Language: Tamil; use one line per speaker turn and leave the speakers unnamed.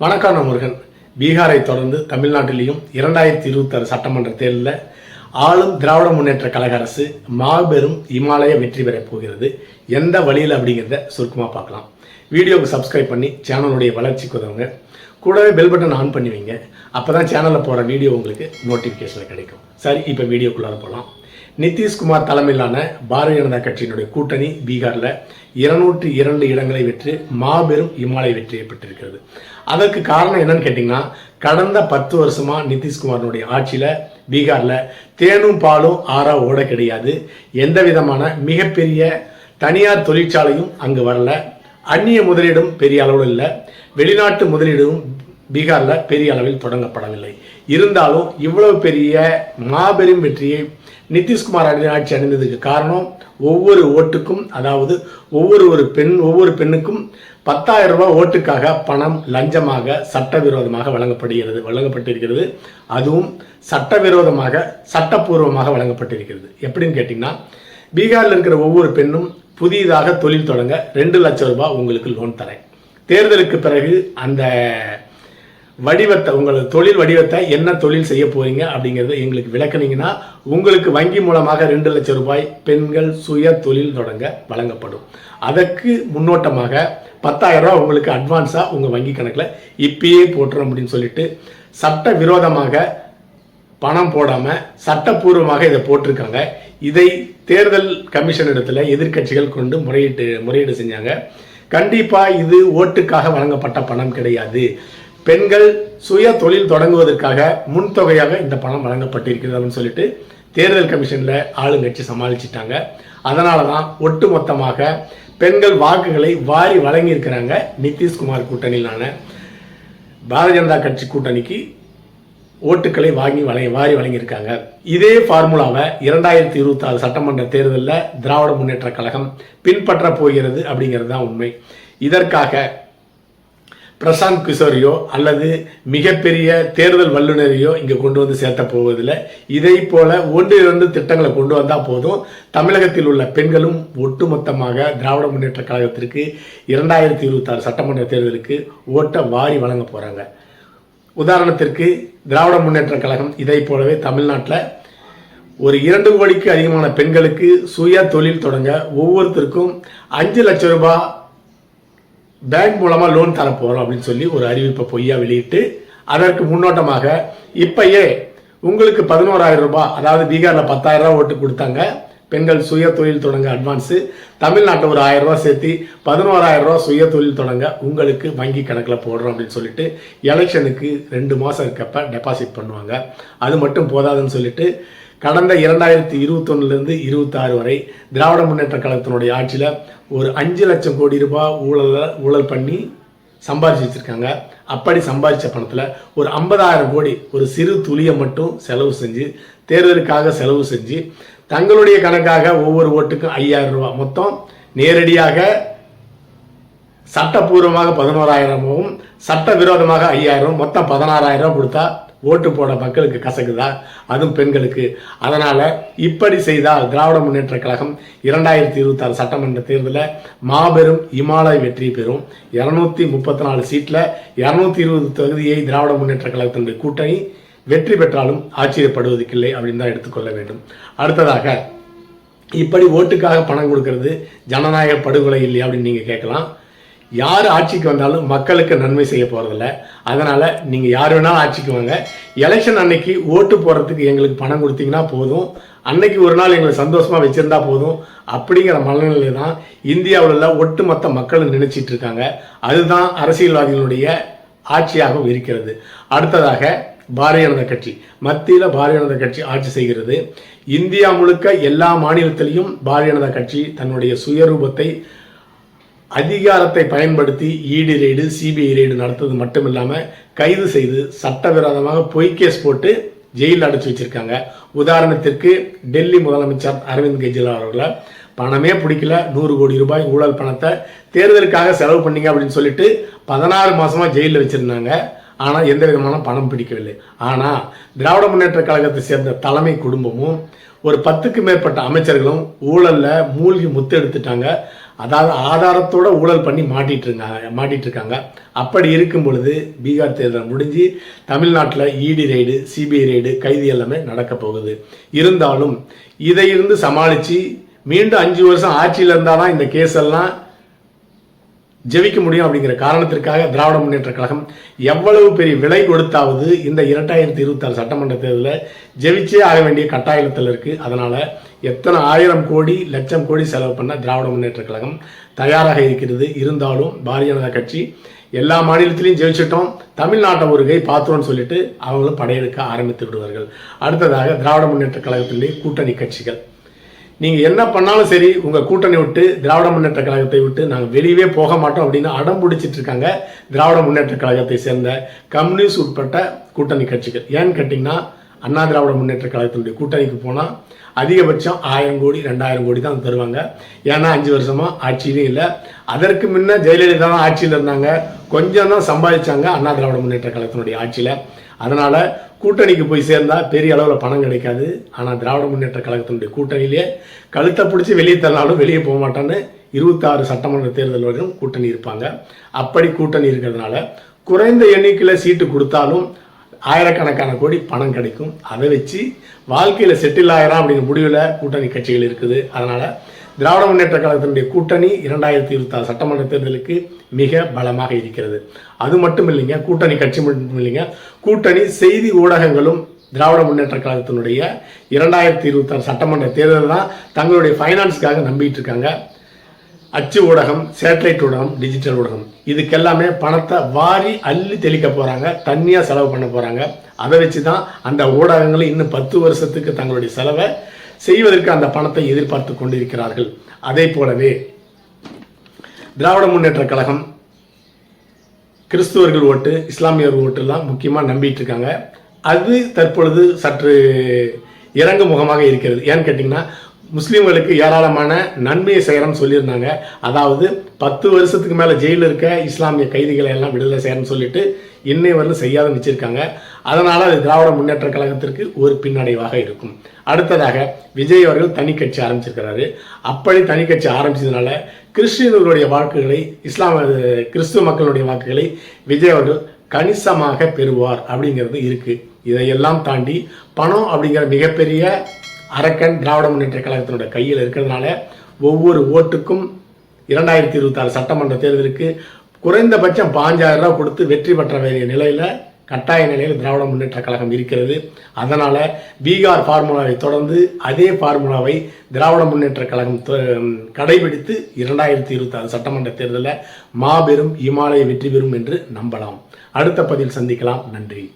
வணக்கம் முருகன். பீகாரை தொடர்ந்து தமிழ்நாட்டிலையும் இரண்டாயிரத்தி இருபத்தாறு சட்டமன்ற தேர்தலில் ஆளும் திராவிட முன்னேற்ற கழக அரசு மாபெரும் இமாலய வெற்றி பெறப் போகிறது. எந்த வழியில் அப்படிங்கிறத சுருக்கமாக பார்க்கலாம். வீடியோவுக்கு சப்ஸ்கிரைப் பண்ணி சேனலுடைய வளர்ச்சிக்கு உதவுங்க. கூடவே பெல் பட்டன் ஆன் பண்ணி வைங்க. அப்போ தான் சேனலில் போகிற வீடியோ உங்களுக்கு நோட்டிஃபிகேஷனில் கிடைக்கும். சரி இப்போ வீடியோக்குள்ளார போகலாம் நிதிஷ்குமார் தலைமையிலான பாரதிய ஜனதா கட்சியினுடைய கூட்டணி பீகாரில் இருநூற்றி இரண்டு இடங்களை வெற்றி மாபெரும் இமாலய வெற்றியை பெற்றிருக்கிறது. அதற்கு காரணம் என்னன்னு கேட்டிங்கன்னா கடந்த பத்து வருஷமாக நிதிஷ்குமாரனுடைய ஆட்சியில் பீகாரில் தேனும் பாலும் ஆறா ஓட கிடையாது. எந்த விதமான மிகப்பெரிய தனியார் தொழிற்சாலையும் அங்கு வரல. அந்நிய முதலீடும் பெரிய அளவில் இல்லை. வெளிநாட்டு முதலீடும் பீகாரில் பெரிய அளவில் தொடங்கப்படவில்லை. இருந்தாலும் இவ்வளவு பெரிய மாபெரும் வெற்றியை நிதிஷ்குமார் அணி ஆட்சி அடைந்ததுக்கு காரணம் ஒவ்வொரு ஓட்டுக்கும் அதாவது ஒவ்வொரு ஒரு பெண் ஒவ்வொரு பெண்ணுக்கும் பத்தாயிரம் ரூபாய் ஓட்டுக்காக பணம் லஞ்சமாக சட்டவிரோதமாக வழங்கப்படுகிறது வழங்கப்பட்டிருக்கிறது. அதுவும் சட்டவிரோதமாக சட்டப்பூர்வமாக வழங்கப்பட்டிருக்கிறது. எப்படின்னு கேட்டிங்கன்னா பீகாரில் இருக்கிற ஒவ்வொரு பெண்ணும் புதிதாக தொழில் தொடங்க ரெண்டு லட்சம் ரூபாய் உங்களுக்கு லோன் தரேன். தேர்தலுக்கு பிறகு அந்த வடிவத்தை உங்களது தொழில் வடிவத்தை என்ன தொழில் செய்ய போறீங்க அப்படிங்கிறத எங்களுக்கு விளக்குனீங்கன்னா உங்களுக்கு வங்கி மூலமாக ரெண்டு லட்சம் ரூபாய் பெண்கள் சுய தொழில் தொடங்க வழங்கப்படும். அதற்கு முன்னோட்டமாக பத்தாயிரம் ரூபாய் உங்களுக்கு அட்வான்ஸாக உங்கள் வங்கி கணக்கில் இப்பயே போட்டுறோம் அப்படின்னு சொல்லிட்டு சட்ட விரோதமாக பணம் போடாமல் சட்டப்பூர்வமாக இதை போட்டிருக்காங்க. இதை தேர்தல் கமிஷன் இடத்துல எதிர்க்கட்சிகள் கொண்டு முறையீட்டு முறையீடு செஞ்சாங்க. கண்டிப்பாக இது ஓட்டுக்காக வழங்கப்பட்ட பணம் கிடையாது. பெண்கள் சுய தொழில் தொடங்குவதற்காக முன்தொகையாக இந்த பணம் வழங்கப்பட்டிருக்கிறது அப்படின்னு சொல்லிட்டு தேர்தல் கமிஷனில் ஆளுங்கட்சி சமாளிச்சிட்டாங்க. அதனால தான் ஒட்டு மொத்தமாக பெண்கள் வாக்குகளை வாரி வழங்கியிருக்கிறாங்க நிதிஷ்குமார் கூட்டணியிலான பாரதிய ஜனதா கட்சி கூட்டணிக்கு ஓட்டுக்களை வாங்கி வழங்கி வாரி வழங்கியிருக்காங்க. இதே ஃபார்முலாவை இரண்டாயிரத்தி இருபத்தாறு சட்டமன்ற தேர்தலில் திராவிட முன்னேற்ற கழகம் பின்பற்ற போகிறது அப்படிங்கிறது தான் உண்மை. இதற்காக பிரசாந்த் கிஷோரையோ அல்லது மிகப்பெரிய தேர்தல் வல்லுநரையோ இங்கே கொண்டு வந்து சேர்த்த போவதில்லை. இதை போல ஒன்றிலிருந்து திட்டங்களை கொண்டு வந்தால் போதும். தமிழகத்தில் உள்ள பெண்களும் ஒட்டுமொத்தமாக திராவிட முன்னேற்ற கழகத்திற்கு இரண்டாயிரத்தி இருபத்தாறு சட்டமன்ற தேர்தலுக்கு ஓட்டை வாரி வழங்க போகிறாங்க உதாரணத்திற்கு திராவிட முன்னேற்ற கழகம் இதை போலவே தமிழ்நாட்டில் ஒரு இரண்டு கோடிக்கு அதிகமான பெண்களுக்கு சுய தொழில் தொடங்க ஒவ்வொருத்தருக்கும் அஞ்சு லட்சம் ரூபாய் பேங்க் மூலமாக லோன் தரப்போகிறோம் அப்படின்னு சொல்லி ஒரு அறிவிப்பை பொய்யா வெளியிட்டு அதற்கு முன்னோட்டமாக இப்பயே உங்களுக்கு பதினோராயிரம் ரூபாய் அதாவது பீகாரில் பத்தாயிரம் ரூபாய் ஓட்டு கொடுத்தாங்க. பெண்கள் சுய தொழில் தொடங்க அட்வான்ஸு தமிழ்நாட்டில் ஒரு ஆயிரம் ரூபா சேர்த்து பதினோராயிரம் ரூபா சுய தொழில் தொடங்க உங்களுக்கு வங்கி கணக்கில் போடுறோம் அப்படின்னு சொல்லிட்டு எலெக்ஷனுக்கு ரெண்டு மாதம் இருக்கப்ப டெபாசிட் பண்ணுவாங்க. அது மட்டும் போதாதுன்னு சொல்லிட்டு கடந்த இரண்டாயிரத்தி இருபத்தொன்னுலேருந்து இருபத்தாறு வரை திராவிட முன்னேற்ற கழகத்தினுடைய ஆட்சியில் ஒரு அஞ்சு லட்சம் கோடி ரூபாய் ஊழல ஊழல் பண்ணி சம்பாதிச்சு வச்சுருக்காங்க. அப்படி சம்பாதிச்ச பணத்தில் ஒரு ஐம்பதாயிரம் கோடி ஒரு சிறு துளியை மட்டும் செலவு செஞ்சு தேர்தலுக்காக செலவு செஞ்சு தங்களுடைய கணக்காக ஒவ்வொரு ஓட்டுக்கும் ஐயாயிரம் ரூபாய் மொத்தம் நேரடியாக சட்டப்பூர்வமாக பதினோராயிரமும் சட்டவிரோதமாக ஐயாயிரம் மொத்தம் பதினாறாயிரம் கொடுத்தா ஓட்டு போட மக்களுக்கு கசக்குதா? அதுவும் பெண்களுக்கு. அதனால் இப்படி செய்தால் திராவிட முன்னேற்ற கழகம் இரண்டாயிரத்தி இருபத்தாறு சட்டமன்ற தேர்தலில் மாபெரும் இமாலய வெற்றி பெறும். இரநூத்தி முப்பத்தி நாலு சீட்டில் இரநூத்தி இருபது தொகுதியை திராவிட முன்னேற்ற கழகத்தினுடைய கூட்டணி வெற்றி பெற்றாலும் ஆச்சரியப்படுவதற்கில்லை அப்படின்னு தான் எடுத்துக்கொள்ள வேண்டும். அடுத்ததாக இப்படி ஓட்டுக்காக பணம் கொடுக்கறது ஜனநாயக படுகொலை இல்லையா அப்படின்னு நீங்கள் கேட்கலாம். யார் ஆட்சிக்கு வந்தாலும் மக்களுக்கு நன்மை செய்ய போகிறதில்ல அதனால் நீங்கள் யார் வேணாலும் ஆட்சிக்கு வாங்க எலெக்ஷன் அன்னைக்கு ஓட்டு போடுறதுக்கு எங்களுக்கு பணம் கொடுத்தீங்கன்னா போதும். அன்னைக்கு ஒரு நாள் எங்களை சந்தோஷமாக வச்சுருந்தா போதும். அப்படிங்கிற மனநிலை தான் இந்தியாவில் உள்ள ஒட்டுமொத்த மக்களும் நினச்சிட்டு இருக்காங்க. அதுதான் அரசியல்வாதிகளுடைய ஆட்சியாகவும் இருக்கிறது. அடுத்ததாக பாரதிய ஜனதா கட்சி. மத்தியில் பாரதிய ஜனதா கட்சி ஆட்சி செய்கிறது. இந்தியா முழுக்க எல்லா மாநிலத்திலையும் பாரதிய ஜனதா கட்சி தன்னுடைய சுயரூபத்தை அதிகாரத்தை பயன்படுத்தி இடி ரெய்டு சிபிஐ ரெய்டு நடத்தது மட்டும் இல்லாமல் கைது செய்து சட்டவிரோதமாக பொய் கேஸ் போட்டு ஜெயிலில் அடைச்சி வச்சிருக்காங்க. உதாரணத்திற்கு டெல்லி முதலமைச்சர் அரவிந்த் கெஜ்ரிவால் அவர்களை பணமே பிடிக்கல நூறு கோடி ரூபாய் ஊழல் பணத்தை தேர்தலுக்காக செலவு பண்ணீங்க அப்படின்னு சொல்லிட்டு பதினாறு மாதமாக ஜெயிலில் வச்சுருந்தாங்க. ஆனால் எந்த விதமான பணம் பிடிக்கவில்லை. ஆனால் திராவிட முன்னேற்ற கழகத்தை சேர்ந்த தலைமை குடும்பமும் ஒரு பத்துக்கு மேற்பட்ட அமைச்சர்களும் ஊழலில் மூழ்கி முத்து எடுத்துட்டாங்க அதாவது ஆதாரத்தோட ஊழல் பண்ணி மாட்டிட்டு இருக்காங்க மாட்டிட்டு இருக்காங்க அப்படி இருக்கும் பொழுது பீகார் தேர்தல் முடிஞ்சு தமிழ்நாட்டில் இடி ரெய்டு சிபிஐ ரெய்டு கைது எல்லாமே நடக்க போகுது. இருந்தாலும் இதை இருந்து சமாளித்து மீண்டும் அஞ்சு வருஷம் ஆட்சியில் இருந்தால் தான் இந்த கேஸ் எல்லாம் ஜெபிக்க முடியும் அப்படிங்கிற காரணத்திற்காக திராவிட முன்னேற்ற கழகம் எவ்வளவு பெரிய விலை கொடுத்தாவது இந்த இரண்டாயிரத்தி இருபத்தாறு சட்டமன்ற தேர்தலில் ஜெபிச்சே ஆக வேண்டிய கட்டாயத்தில் இருக்குது அதனால் எத்தனை ஆயிரம் கோடி லட்சம் கோடி செலவு பண்ண திராவிட முன்னேற்ற கழகம் தயாராக இருக்கிறது. இருந்தாலும் பாரதிய ஜனதா கட்சி எல்லா மாநிலத்திலையும் ஜெயிச்சிட்டோம். தமிழ்நாட்டை ஒரு கை பார்த்தோம்னு சொல்லிட்டு அவங்களும் படையெடுக்க ஆரம்பித்து விடுவார்கள். அடுத்ததாக திராவிட முன்னேற்ற கழகத்திலே கூட்டணி கட்சிகள். நீங்கள் என்ன பண்ணாலும் சரி உங்கள் கூட்டணி விட்டு திராவிட முன்னேற்ற கழகத்தை விட்டு நாங்கள் வெளியவே போக மாட்டோம் அப்படின்னு அடம் பிடிச்சிட்டு இருக்காங்க திராவிட முன்னேற்ற கழகத்தை சேர்ந்த கம்யூனிஸ்ட் உட்பட்ட கூட்டணி கட்சிகள். ஏன்னு கேட்டிங்கன்னா அண்ணா திராவிட முன்னேற்ற கழகத்தினுடைய கூட்டணிக்கு போனால் அதிகபட்சம் ஆயிரம் கோடி ரெண்டாயிரம் கோடி தான் தருவாங்க. ஏன்னா அஞ்சு வருஷமா ஆட்சியிலும் இல்லை. அதற்கு முன்ன ஜெயலலிதா தான் ஆட்சியில் இருந்தாங்க. கொஞ்சம் தான் சம்பாதிச்சாங்க அண்ணா திராவிட முன்னேற்ற கழகத்தினுடைய ஆட்சியில். அதனால கூட்டணிக்கு போய் சேர்ந்தால் பெரிய அளவில் பணம் கிடைக்காது. ஆனால் திராவிட முன்னேற்ற கழகத்தினுடைய கூட்டணியிலே கழுத்தை பிடிச்சி வெளியே தள்ளினாலும் வெளியே போக மாட்டான்னு இருபத்தாறு சட்டமன்ற தேர்தல் கூட்டணி இருப்பாங்க. அப்படி கூட்டணி இருக்கிறதுனால குறைந்த எண்ணிக்கையில் சீட்டு கொடுத்தாலும் ஆயிரக்கணக்கான கோடி பணம் கிடைக்கும். அதை வச்சு வாழ்க்கையில் செட்டில் ஆயிரம் அப்படிங்கிற முடிவில் கூட்டணி கட்சிகள் இருக்குது. அதனால் திராவிட முன்னேற்ற கழகத்தினுடைய கூட்டணி இரண்டாயிரத்தி இருபத்தாறு சட்டமன்ற தேர்தலுக்கு மிக பலமாக இருக்கிறது. அது மட்டும் இல்லைங்க கூட்டணி கட்சி மட்டும் இல்லைங்க கூட்டணி செய்தி ஊடகங்களும் திராவிட முன்னேற்ற கழகத்தினுடைய இரண்டாயிரத்தி இருபத்தாறு சட்டமன்ற தேர்தல் தான் தங்களுடைய ஃபைனான்ஸ்க்காக நம்பிட்டு இருக்காங்க. அச்சு ஊடகம் சேட்டலைட் ஊடகம் டிஜிட்டல் ஊடகம். இதுக்கெல்லாமே பணத்தை வாரி அள்ளி தெளிக்க போகிறாங்க தண்ணியாக செலவு பண்ண போகிறாங்க அதை வச்சு தான் அந்த ஊடகங்கள் இன்னும் பத்து வருஷத்துக்கு தங்களுடைய செலவை செய்வதற்கு அந்த பணத்தை எதிர்பார்த்து கொண்டிருக்கிறார்கள். அதே போலவே திராவிட முன்னேற்ற கழகம் கிறிஸ்துவர்கள் ஓட்டு இஸ்லாமியர் ஓட்டுலாம் முக்கியமாக நம்பிட்டு இருக்காங்க. அது தற்பொழுது சற்று இறங்கு முகமாக இருக்கிறது. ஏன்னு கேட்டிங்கன்னா முஸ்லீம்களுக்கு ஏராளமான நன்மையை செய்கிறோம்னு சொல்லியிருந்தாங்க. அதாவது பத்து வருஷத்துக்கு மேலே ஜெயிலில் இருக்க இஸ்லாமிய கைதிகளை எல்லாம் விடுதலை செய்கிறோம்னு சொல்லிட்டு இன்னை வரலும் செய்யாத வச்சிருக்காங்க அதனால் அது திராவிட முன்னேற்ற கழகத்திற்கு ஒரு பின்னடைவாக இருக்கும். அடுத்ததாக விஜய் அவர்கள் தனி கட்சி ஆரம்பிச்சிருக்கிறாரு. அப்படி தனி கட்சி ஆரம்பிச்சதுனால கிறிஸ்டியர்களுடைய வாக்குகளை இஸ்லாம் கிறிஸ்துவ மக்களுடைய வாக்குகளை விஜய் அவர்கள் கணிசமாக பெறுவார் அப்படிங்கிறது இருக்குது இதையெல்லாம் தாண்டி பணம் அப்படிங்கிற மிகப்பெரிய அரக்கன் திராவிட முன்னேற்ற கழகத்தினுடைய கையில் இருக்கிறதுனால ஒவ்வொரு ஓட்டுக்கும் இரண்டாயிரத்தி இருபத்தாறு சட்டமன்ற தேர்தலுக்கு குறைந்தபட்சம் பாஞ்சாயிரம் ரூபா கொடுத்து வெற்றி பெற்ற வேண்டிய நிலையில் கட்டாய நிலையில் திராவிட முன்னேற்ற கழகம் இருக்கிறது. அதனால் பீகார் ஃபார்முலாவை தொடர்ந்து அதே ஃபார்முலாவை திராவிட முன்னேற்ற கழகம் கடைபிடித்து இரண்டாயிரத்தி இருபத்தாறு சட்டமன்ற தேர்தலில் மாபெரும் இமாலய வெற்றி பெறும் என்று நம்பலாம். அடுத்த பதில் சந்திக்கலாம். நன்றி.